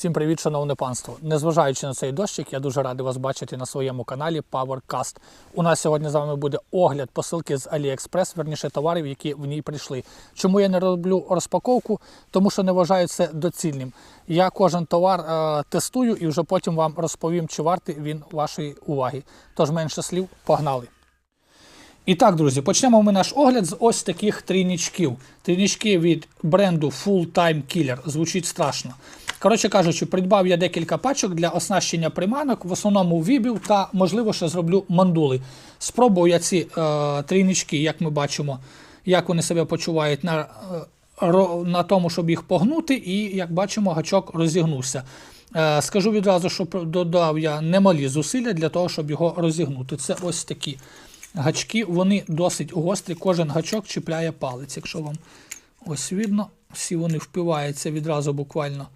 Всім привіт, шановне панство. Незважаючи на цей дощик, я дуже радий вас бачити на своєму каналі PowerCast. У нас сьогодні з вами буде огляд посилки з AliExpress, верніше товарів, які в ній прийшли. Чому я не роблю розпаковку? Тому що не вважаю це доцільним. Я кожен товар е, тестую і вже потім вам розповім, чи вартий він вашої уваги. Тож менше слів, погнали. І так, друзі, почнемо ми наш огляд з ось таких трійничків. Трійнички від бренду Full Time Killer. Звучить страшно. Коротше кажучи, придбав я декілька пачок для оснащення приманок, в основному вібів та, можливо, ще зроблю мандули. Спробую я ці е, трійнички, як ми бачимо, як вони себе почувають на, е, на тому, щоб їх погнути, і, як бачимо, гачок розігнувся. Е, скажу відразу, що додав я немалі зусилля для того, щоб його розігнути. Це ось такі гачки, вони досить гострі, кожен гачок чіпляє палець. Якщо вам ось видно, всі вони впиваються відразу буквально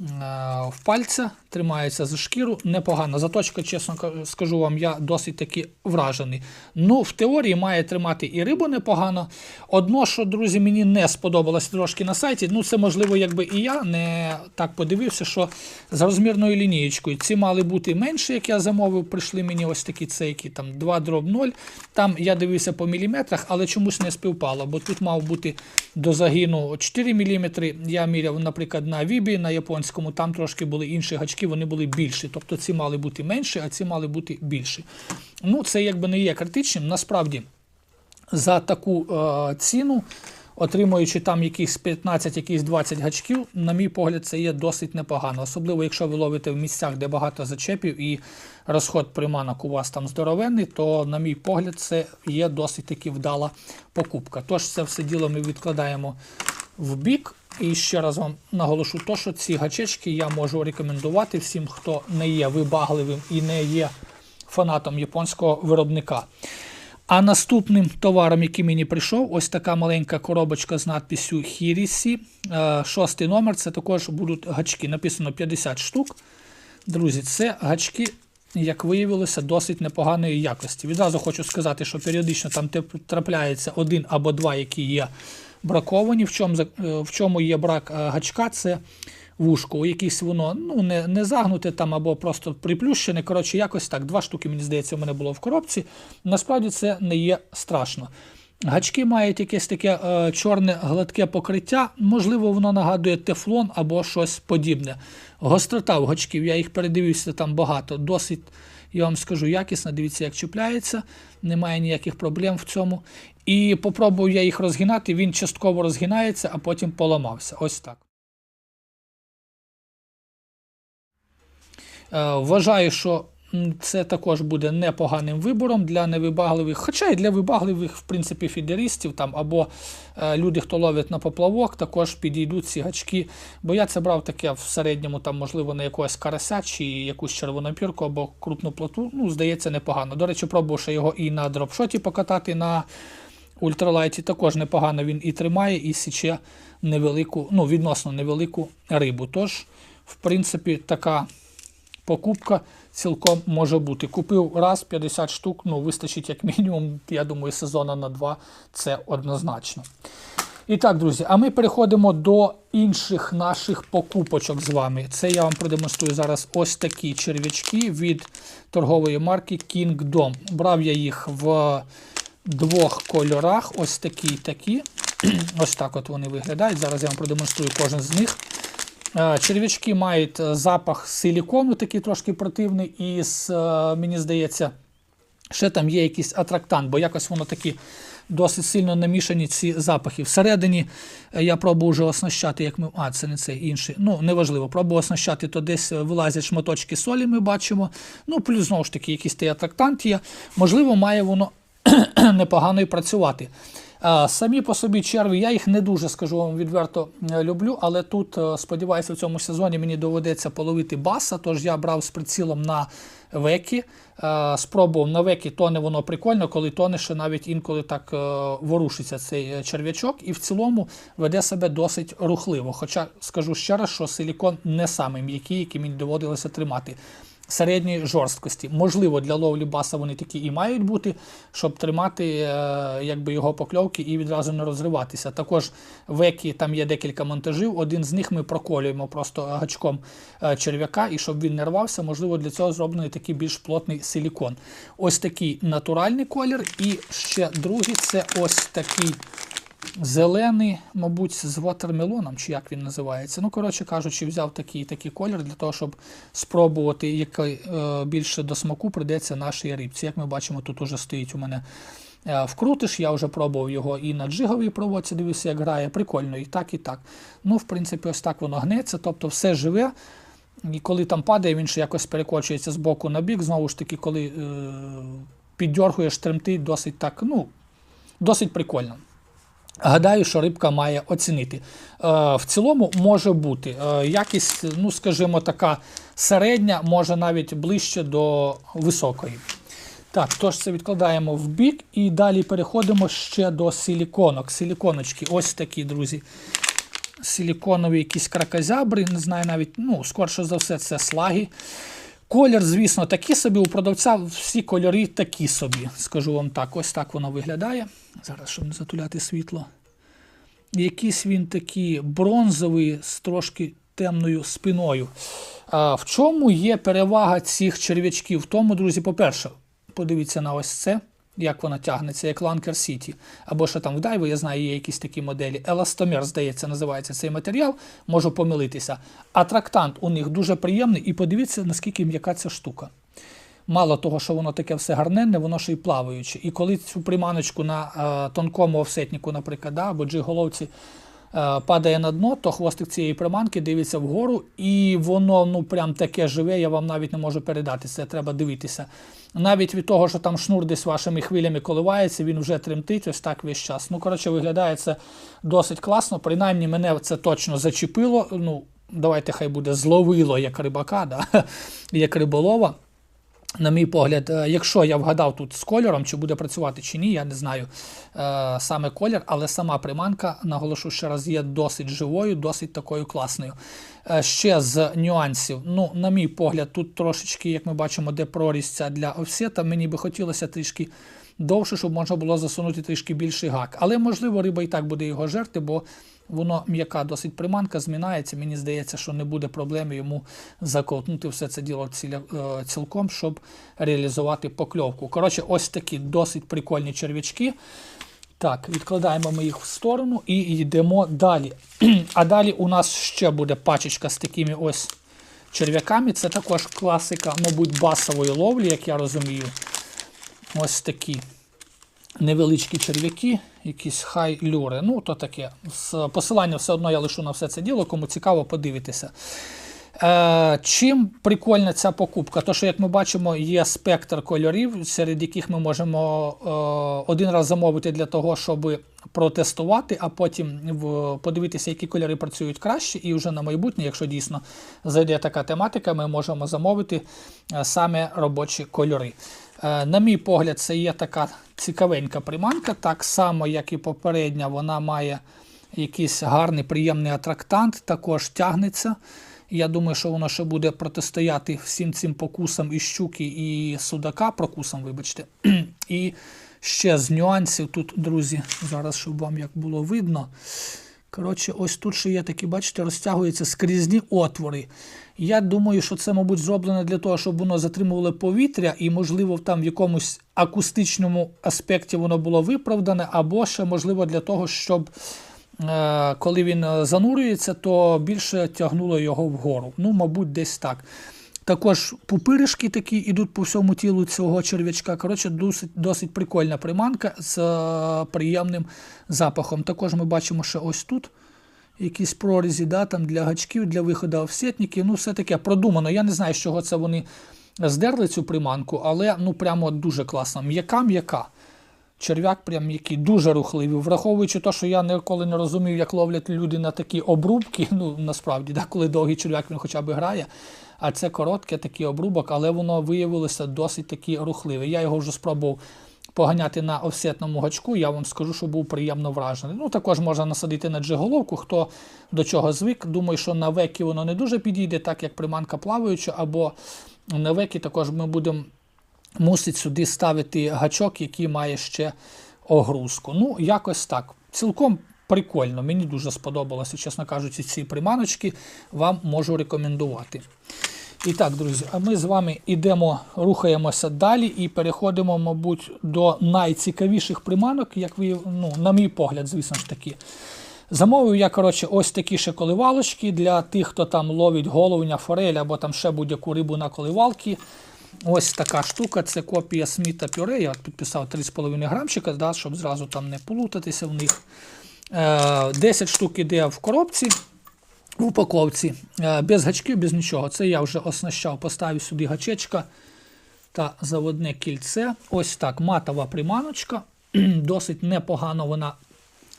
в пальця, тримаються за шкіру, непогано. Заточка, чесно скажу вам, я досить таки вражений. Ну, в теорії має тримати і рибу непогано. Одно, що, друзі, мені не сподобалось трошки на сайті, ну це можливо, якби і я не так подивився, що з розмірною лінієчкою. Ці мали бути менші, як я замовив, прийшли мені ось такі цейки, там 2 дроб 0. Там я дивився по міліметрах, але чомусь не співпало, бо тут мав бути до загину 4 мм. Я міряв, наприклад, на Вібі, на японському, там трошки були інші гачки, вони були більші. Тобто ці мали бути менші, а ці мали бути більші. Ну, це якби не є критичним. Насправді, за таку е, ціну, отримуючи там якісь 15, якісь 20 гачків, на мій погляд, це є досить непогано. Особливо, якщо ви ловите в місцях, де багато зачепів і розход приманок у вас там здоровенний, то, на мій погляд, це є досить таки вдала покупка. Тож це все діло ми відкладаємо в бік. І ще раз вам наголошу, то, що ці гачечки я можу рекомендувати всім, хто не є вибагливим і не є фанатом японського виробника. А наступним товаром, який мені прийшов, ось така маленька коробочка з надписю Хірісі. Е, Шостий номер. Це також будуть гачки. Написано 50 штук. Друзі, це гачки, як виявилося, досить непоганої якості. Відразу хочу сказати, що періодично там трапляється один або два, які є браковані. В чому, е, в чому є брак е, гачка, це вушко. Якесь воно ну, не, не загнуте там або просто приплющене. Коротше, якось так. Два штуки, мені здається, у мене було в коробці. Насправді це не є страшно. Гачки мають якесь таке е, чорне гладке покриття. Можливо, воно нагадує тефлон або щось подібне. Гострота в гачків, я їх передивився там багато. Досить, я вам скажу, якісно. Дивіться, як чіпляється, немає ніяких проблем в цьому. І попробую я їх розгинати, він частково розгинається, а потім поламався. Ось так. Е, Вважаю, що це також буде непоганим вибором для невибагливих, хоча і для вибагливих, в принципі, фідеристів там, або е, люди, хто ловить на поплавок, також підійдуть ці гачки. Бо я це брав таке в середньому, там, можливо, на якогось карася чи якусь червонопірку або крупну плоту. Ну, здається, непогано. До речі, пробував ще його і на дропшоті покатати на ультралайті. Також непогано він і тримає, і січе невелику, ну, відносно невелику рибу. Тож, в принципі, така покупка цілком може бути. Купив раз 50 штук, ну вистачить як мінімум, я думаю, сезона на два це однозначно. І так, друзі, а ми переходимо до інших наших покупочок з вами. Це я вам продемонструю зараз ось такі черв'ячки від торгової марки Kingdom. Брав я їх в двох кольорах, ось такі і такі. Ось так от вони виглядають. Зараз я вам продемонструю кожен з них. Е, Черв'ячки мають е, запах силікону, такий трошки противний, і е, мені здається, ще там є якийсь атрактант, бо якось воно такі досить сильно намішані ці запахи. Всередині я пробую вже оснащати, як ми. А, це не цей інший. Ну, неважливо, пробую оснащати, то десь вилазять шматочки солі, ми бачимо. Ну, плюс знову ж таки, якийсь той атрактант є. Можливо, має воно непогано і працювати. Е, Самі по собі черві, я їх не дуже скажу вам відверто е, люблю, але тут, е, сподіваюся, в цьому сезоні мені доведеться половити баса, тож я брав з прицілом на векі. Спробував на векі, тоне воно прикольно, коли тоне ще навіть інколи так ворушиться цей черв'ячок, і в цілому веде себе досить рухливо. Хоча скажу ще раз, що силікон не самий м'який, який мені доводилося тримати. Середньої жорсткості. Можливо, для ловлі баса вони такі і мають бути, щоб тримати е, якби його покльовки і відразу не розриватися. Також в екі там є декілька монтажів. Один з них ми проколюємо просто гачком е, черв'яка, і щоб він не рвався, можливо, для цього зроблений такий більш плотний силікон. Ось такий натуральний колір, і ще другий це ось такий. Зелений, мабуть, з ватермелоном, чи як він називається. Ну, коротше кажучи, взяв такий такий колір для того, щоб спробувати, який е, більше до смаку прийдеться нашій рибці. Як ми бачимо, тут уже стоїть у мене е, вкрутиш. Я вже пробував його і на джиговій проводці, дивився, як грає. Прикольно, і так, і так. Ну, в принципі, ось так воно гнеться, тобто все живе. І коли там падає, він ще якось перекочується з боку на бік. Знову ж таки, коли е, піддергуєш, тремтить, досить так, ну, досить прикольно. Гадаю, що рибка має оцінити. Е, в цілому може бути е, якість, ну скажімо, така середня, може навіть ближче до високої. Так, тож це відкладаємо в бік і далі переходимо ще до силіконок. Силіконочки, ось такі, друзі. Силіконові якісь кракозябри, не знаю навіть, ну, скорше за все, це слаги. Колір, звісно, такий собі. У продавця всі кольори такі собі. Скажу вам так, ось так воно виглядає. Зараз, щоб не затуляти світло. Якийсь він такий бронзовий з трошки темною спиною. А, в чому є перевага цих черв'ячків? В тому, друзі, по-перше, подивіться на ось це, як вона тягнеться, як Ланкер Сіті. Або що там в Дайві, я знаю, є якісь такі моделі. Еластомер, здається, називається цей матеріал, можу помилитися. А трактант у них дуже приємний, і подивіться, наскільки м'яка ця штука. Мало того, що воно таке все гарненне, воно ще й плаваюче. І коли цю приманочку на е, тонкому офсетнику, наприклад, да, або джиголовці падає на дно, то хвостик цієї приманки дивиться вгору, і воно ну прям таке живе, я вам навіть не можу передати. Це треба дивитися. Навіть від того, що там шнур десь вашими хвилями коливається, він вже тремтить ось так весь час. Ну, коротше, виглядає це досить класно. Принаймні, мене це точно зачепило. Ну, давайте хай буде зловило як рибака, да? як риболова. На мій погляд, е, якщо я вгадав тут з кольором, чи буде працювати чи ні, я не знаю е, саме колір, але сама приманка, наголошу ще раз, є досить живою, досить такою класною. Е, ще з нюансів, ну, на мій погляд, тут трошечки, як ми бачимо, де прорізця для офсета, мені би хотілося трішки довше, щоб можна було засунути трішки більший гак. Але, можливо, риба і так буде його жерти, бо воно м'яка досить приманка, змінається. Мені здається, що не буде проблеми йому заковтнути все це діло е, цілком, щоб реалізувати покльовку. Коротше, ось такі досить прикольні черв'ячки. Так, відкладаємо ми їх в сторону і йдемо далі. А далі у нас ще буде пачечка з такими ось черв'яками. Це також класика, мабуть, басової ловлі, як я розумію. Ось такі невеличкі черв'яки, якісь хай люри. Ну, то таке. Посилання все одно я лишу на все це діло, кому цікаво, подивитися. Е, Чим прикольна ця покупка? То, що, як ми бачимо, є спектр кольорів, серед яких ми можемо е, один раз замовити для того, щоб протестувати, а потім подивитися, які кольори працюють краще, і вже на майбутнє, якщо дійсно зайде така тематика, ми можемо замовити е, саме робочі кольори. Е, на мій погляд, це є така цікавенька приманка, так само, як і попередня, вона має якийсь гарний, приємний атрактант, також тягнеться. Я думаю, що воно ще буде протистояти всім цим покусам і щуки, і судака, прокусам, вибачте. І ще з нюансів тут, друзі, зараз, щоб вам як було видно. Коротше, ось тут ще є такі, бачите, розтягуються скрізні отвори. Я думаю, що це, мабуть, зроблено для того, щоб воно затримувало повітря, і, можливо, там в якомусь акустичному аспекті воно було виправдане, або ще, можливо, для того, щоб е, коли він занурюється, то більше тягнуло його вгору. Ну, мабуть, десь так. Також пупиришки такі йдуть по всьому тілу цього черв'ячка. Коротше, досить досить прикольна приманка з е, приємним запахом. Також ми бачимо, що ось тут якісь прорізі да, там для гачків, для виходу офсетників. Ну, все таке продумано. Я не знаю, з чого це вони здерли цю приманку, але ну прямо дуже класно. М'яка-м'яка. Черв'як прям який дуже рухливий. Враховуючи те, що я ніколи не розумів, як ловлять люди на такі обрубки. Ну, насправді, да, коли довгий черв'як він хоча б грає. А це коротке такий обрубок, але воно виявилося досить таки рухливе. Я його вже спробував поганяти на офсетному гачку, я вам скажу, що був приємно вражений. Ну, Також можна насадити на джиголовку, хто до чого звик. Думаю, що на векі воно не дуже підійде, так як приманка плаваюча, або на веки. Також ми будемо мусить сюди ставити гачок, який має ще огрузку. Ну, якось так. Цілком прикольно. Мені дуже сподобалося, чесно кажучи, ці приманочки вам можу рекомендувати. І так, друзі, а ми з вами йдемо, рухаємося далі і переходимо, мабуть, до найцікавіших приманок, як ви, ну, на мій погляд, звісно ж таки. Замовив я, коротше, ось такі ще коливалочки для тих, хто там ловить головня, форель або там ще будь-яку рибу на коливалки. Ось така штука, це копія Сміта Пюре. Я підписав 3,5 грамчика, да, щоб зразу там не плутатися в них. Е, 10 штук іде в коробці, в упаковці, е, без гачків, без нічого. Це я вже оснащав, поставив сюди гачечка та заводне кільце. Ось так, матова приманочка. Досить непогано вона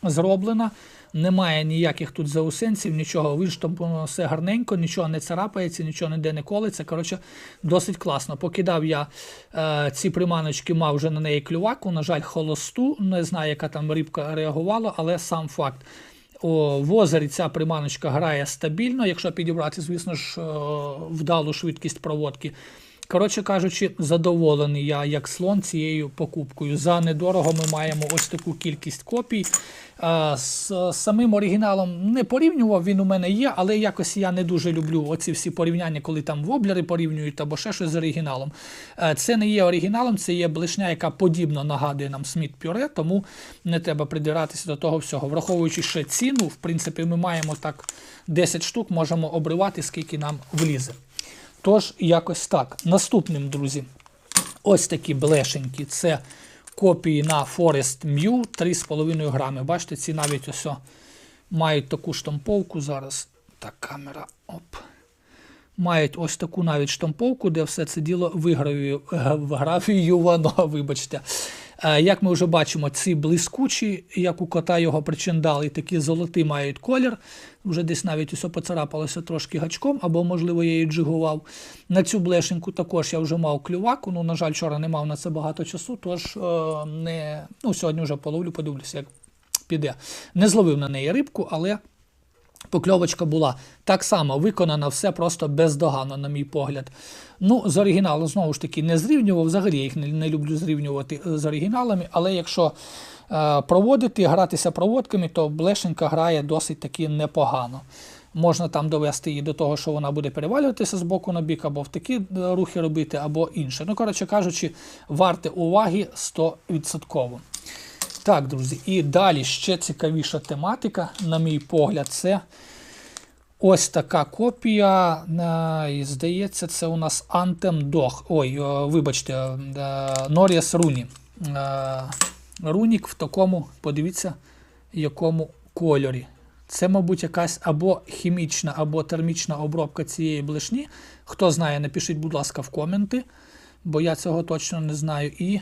зроблена. Немає ніяких тут заусенців, нічого виштамповано все гарненько, нічого не царапається, нічого ніде не колиться. Коротше, досить класно. Покидав я е, ці приманочки, мав вже на неї клюваку. На жаль, холосту. Не знаю, яка там рибка реагувала, але сам факт. О, в озері ця приманочка грає стабільно, якщо підібрати, звісно ж, е, вдалу швидкість проводки. Коротше кажучи, задоволений я як слон цією покупкою. За недорого ми маємо ось таку кількість копій. Е, З самим оригіналом не порівнював, він у мене є, але якось я не дуже люблю оці всі порівняння, коли там воблери порівнюють або ще щось з оригіналом. Е, Це не є оригіналом, це є блишня, яка подібно нагадує нам Сміт Пюре, тому не треба придиратися до того всього. Враховуючи ще ціну, в принципі, ми маємо так 10 штук, можемо обривати, скільки нам влізе. Тож, якось так. Наступним, друзі, ось такі блешенькі. Це копії на Forest Mew 3,5 грами. Бачите, ці навіть ось мають таку штамповку зараз. Так, камера. Оп. Мають ось таку навіть штамповку, де все це діло вигравію- вгравіювано, вибачте. Е, Як ми вже бачимо, ці блискучі, як у кота його причиндали, такі золоті мають колір. Вже десь навіть усе поцарапалося трошки гачком, або, можливо, я її джигував. На цю блешеньку також я вже мав клюваку. Ну, на жаль, вчора не мав на це багато часу, тож е, не, ну, сьогодні вже половлю, подивлюся, як піде. Не зловив на неї рибку, але Покльовочка була так само виконана, все просто бездоганно, на мій погляд. Ну, з оригіналу, знову ж таки, не зрівнював. Взагалі їх не, не люблю зрівнювати е, з оригіналами, але якщо е, проводити, гратися проводками, то блешенька грає досить таки непогано. Можна там довести її до того, що вона буде перевалюватися з боку на бік, або в такі е, рухи робити, або інше. Ну, коротше кажучи, варте уваги 100%. Так, друзі, і далі ще цікавіша тематика, на мій погляд, це ось така копія. е, І здається, це у нас Anthem Dog. Ой, е, вибачте, е, Norris Руні. Рунік в такому, подивіться, якому кольорі. Це, мабуть, якась або хімічна, або термічна обробка цієї блишні. Хто знає, напишіть, будь ласка, в коменти, бо я цього точно не знаю. І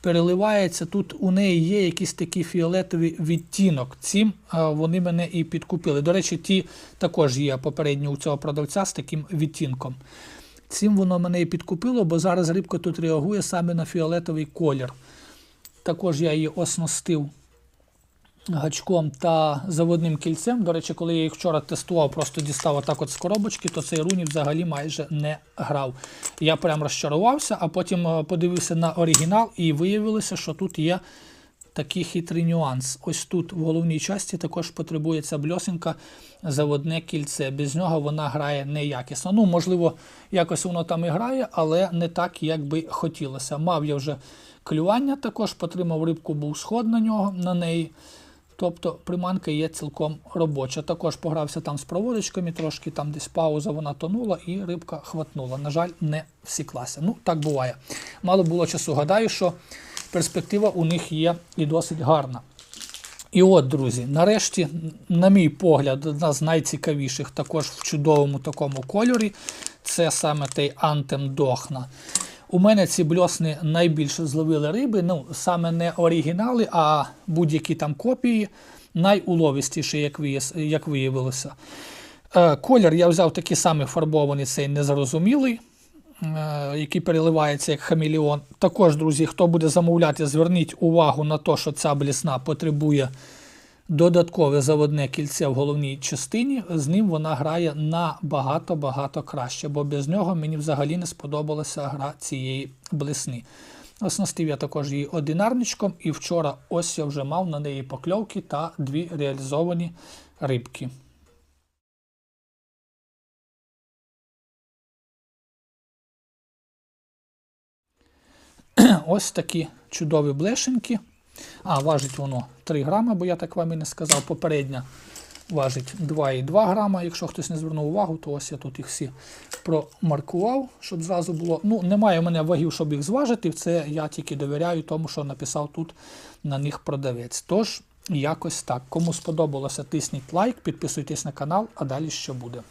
переливається. Тут у неї є якийсь такий фіолетовий відтінок. Цим вони мене і підкупили. До речі, ті також є попередньо у цього продавця з таким відтінком. Цим воно мене і підкупило, бо зараз рибка тут реагує саме на фіолетовий колір. Також я її оснастив гачком та заводним кільцем. До речі, коли я їх вчора тестував, просто дістав отак от з коробочки, то цей руні взагалі майже не грав. Я прям розчарувався, а потім е, подивився на оригінал і виявилося, що тут є такий хитрий нюанс. Ось тут в головній часті також потребується бльосинка заводне кільце. Без нього вона грає неякісно. Ну, можливо, якось воно там і грає, але не так, як би хотілося. Мав я вже клювання, також потримав рибку, був сход на нього на неї. Тобто приманка є цілком робоча. Також погрався там з проводочками, трошки там десь пауза, вона тонула і рибка хватнула. На жаль, не всіклася. Ну, так буває. Мало було часу. Гадаю, що перспектива у них є і досить гарна. І от, друзі, нарешті, на мій погляд, одна з найцікавіших, також в чудовому такому кольорі, це саме той Anthem Дохна. У мене ці бльосни найбільше зловили риби. Ну, саме не оригінали, а будь-які там копії, найуловістіші, як, виявилося. Е, колір я взяв такий самий фарбований, цей незрозумілий, е, який переливається як хамелеон. Також, друзі, хто буде замовляти, зверніть увагу на те, що ця блісна потребує додаткове заводне кільце в головній частині, з ним вона грає набагато-багато краще, бо без нього мені взагалі не сподобалася гра цієї блесни. Оснастив я також її одинарничком, і вчора ось я вже мав на неї покльовки та дві реалізовані рибки. Ось такі чудові блешеньки. А, важить воно 3 грама, бо я так вам і не сказав. Попередня важить 2,2 грама. Якщо хтось не звернув увагу, то ось я тут їх всі промаркував, щоб зразу було. Ну, немає в мене вагів, щоб їх зважити. Це я тільки довіряю тому, що написав тут на них продавець. Тож, якось так. Кому сподобалося, тисніть лайк, підписуйтесь на канал, а далі що буде.